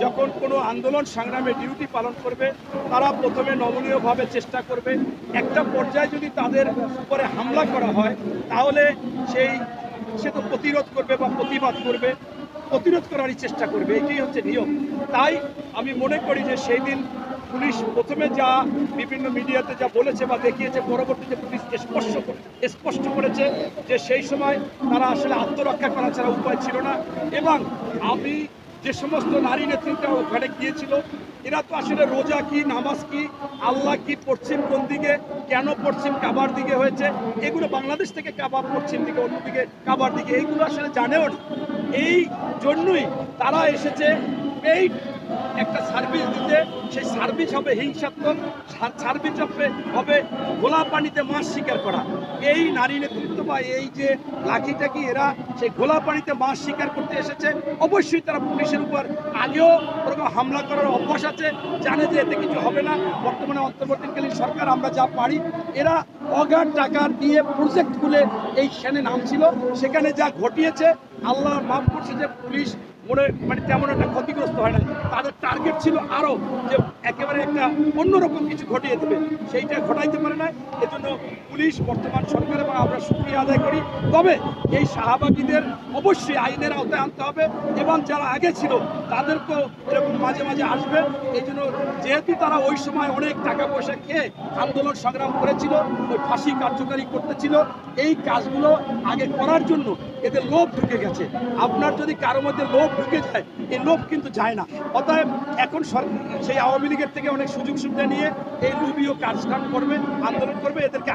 যখন কোনো আন্দোলন সংগ্রামে ডিউটি পালন করবে, তারা প্রথমে নমনীয়ভাবে চেষ্টা করবে। একটা পর্যায়ে যদি তাদের উপরে হামলা করা হয়, তাহলে সেই, সে তো প্রতিরোধ করবে বা প্রতিবাদ করবে। প্রতিরোধ করারই চেষ্টা করবে, এটাই হচ্ছে নিয়ম। তাই আমি মনে করি যে সেই দিন পুলিশ প্রথমে যা বিভিন্ন মিডিয়াতে যা বলেছে বা দেখিয়েছে, পরবর্তীতে পুলিশ স্পষ্ট করে- স্পষ্ট করেছে যে সেই সময় তারা আসলে আত্মরক্ষা করা ছাড়া উপায় ছিল না। এবং আমি যে সমস্ত নারী নেতৃত্ব ওখানে গিয়েছিল, এরা তো আসলে রোজা কি, নামাজ কি, আল্লাহ কি পশ্চিম কোন দিকে, কেন পশ্চিম কাবার দিকে হয়েছে, এগুলো বাংলাদেশ থেকে কাবার পশ্চিম দিকে অন্যদিকে কাবার দিকে, এইগুলো আসলে জানেও না। এই জন্যই তারা এসেছে এই একটা সার্ভিস দিতে, সেই সার্ভিস হবে হিংসাত্মক সার্ভিস হবে হবে গোলা পানিতে মাছ শিকার করা। এই নারী নেতৃত্ব বা এই যে লাঠি টাকি এরা সেই গোলা পানিতে মাছ শিকার করতে এসেছে? অবশ্যই তারা পুলিশের উপর আগেও ওরকম হামলা করার অভ্যাস আছে, জানে যে এতে কিছু হবে না। বর্তমানে অন্তর্বর্তীকালীন সরকার, আমরা যা পারি, এরা অগাধ টাকা দিয়ে প্রজেক্ট খুলে এই সেনে নামছিল। সেখানে যা ঘটিয়েছে, আল্লাহ মাফ করছে যে পুলিশ মনে মানে তেমন একটা ক্ষতিগ্রস্ত হয় না। তাদের টার্গেট ছিল আরও যে একেবারে একটা অন্যরকম কিছু ঘটিয়ে দেবে। সেইটা ঘটাইতে পারে না এজন্য পুলিশ, বর্তমান সরকার এবং আমরা সুক্রিয়া আদায় করি। তবে এই শাহবাগীদের অবশ্যই আইনের আওতায় আনতে হবে এবং যারা আগে ছিল, তাদেরকেও এরকম মাঝে মাঝে আসবে। এই জন্য যেহেতু তারা ওই সময় অনেক টাকা পয়সা খেয়ে আন্দোলন সংগ্রাম করেছিল, ওই ফাঁসি কার্যকারী করতেছিল, এই কাজগুলো আগে করার জন্য এদের লোভ ঢুকে গেছে। আপনার যদি কারও মধ্যে লোভ ঢুকে যায়, এই লোভ কিন্তু যায় না। অতএব এখন সেই আওয়ামী লীগের থেকে অনেক সুযোগ সুবিধা নিয়ে এই লোভীয় কাজকাম করবে, আন্দোলন করবে, এদেরকে